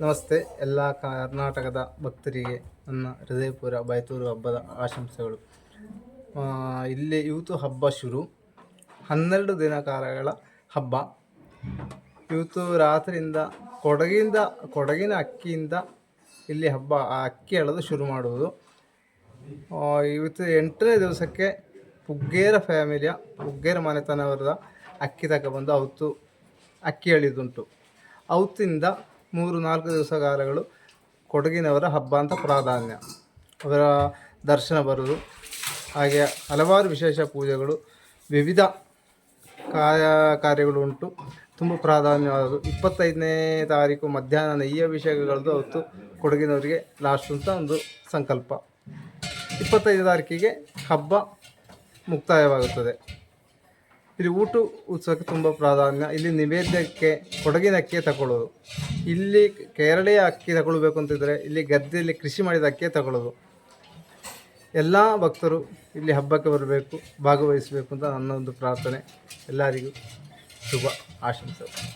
ನಮಸ್ತೆ. ಎಲ್ಲ ಕರ್ನಾಟಕದ ಭಕ್ತರಿಗೆ ನನ್ನ ಹೃದಯಪೂರ್ವ ಬೈತೂರು ಹಬ್ಬದ ಆಶಂಸೆಗಳು. ಇಲ್ಲಿ ಇವತ್ತು ಹಬ್ಬ ಶುರು. ಹನ್ನೆರಡು ದಿನ ಕಾಲಗಳ ಹಬ್ಬ. ಇವತ್ತು ರಾತ್ರಿಯಿಂದ ಕೊಡಗಿಂದ, ಕೊಡಗಿನ ಅಕ್ಕಿಯಿಂದ ಇಲ್ಲಿ ಹಬ್ಬ ಆ ಅಕ್ಕಿ ಎಳೆದು ಶುರು ಮಾಡುವುದು. ಇವತ್ತು ಎಂಟನೇ ದಿವಸಕ್ಕೆ ಪುಗ್ಗೇರ ಫ್ಯಾಮಿಲಿಯ, ಪುಗ್ಗೇರ ಮನೆತನವರದ ಅಕ್ಕಿ ತಗೊಬಂದು ಅವತ್ತು ಅಕ್ಕಿ ಎಳೆಯುವುದುಂಟು ಅವತ್ತಿಂದ ಮೂರು ನಾಲ್ಕು ದಿವಸ ಕಾಲಗಳು ಕೊಡಗಿನವರ ಹಬ್ಬ ಅಂತ ಪ್ರಾಧಾನ್ಯ. ಅವರ ದರ್ಶನ ಬರೋದು ಹಾಗೆ ಹಲವಾರು ವಿಶೇಷ ಪೂಜೆಗಳು, ವಿವಿಧ ಕಾರ್ಯ ಕಾರ್ಯಗಳು ಉಂಟು. ತುಂಬ ಪ್ರಾಧಾನ್ಯವಾದದ್ದು. ಇಪ್ಪತ್ತೈದನೇ ತಾರೀಕು ಮಧ್ಯಾಹ್ನ ನೆಯ್ಯ ವಿಷಯಗಳದ್ದು ಅವತ್ತು ಕೊಡಗಿನವರಿಗೆ ಲಾಸ್ಟ್ ಅಂತ ಒಂದು ಸಂಕಲ್ಪ. ಇಪ್ಪತ್ತೈದು ತಾರೀಕಿಗೆ ಹಬ್ಬ ಮುಕ್ತಾಯವಾಗುತ್ತದೆ. ಇಲ್ಲಿ ಊಟ ಉತ್ಸವಕ್ಕೆ ತುಂಬ ಪ್ರಾಧಾನ್ಯ. ಇಲ್ಲಿ ನಿವೇದ್ಯಕ್ಕೆ, ಕೊಡಗಿನಕ್ಕೆ ತಗೊಳ್ಳೋದು ಇಲ್ಲಿ ಕೇರಳೀಯ ಅಕ್ಕಿ ತಗೊಳ್ಬೇಕು ಅಂತಿದ್ರೆ ಇಲ್ಲಿ ಗದ್ದೆಯಲ್ಲಿ ಕೃಷಿ ಮಾಡಿದ ಅಕ್ಕಿ ತಗೊಳ್ಳೋದು. ಎಲ್ಲ ಭಕ್ತರು ಇಲ್ಲಿ ಹಬ್ಬಕ್ಕೆ ಬರಬೇಕು, ಭಾಗವಹಿಸಬೇಕು ಅಂತ ನನ್ನ ಒಂದು ಪ್ರಾರ್ಥನೆ. ಎಲ್ಲರಿಗೂ ಶುಭ ಆಶಂಸೆ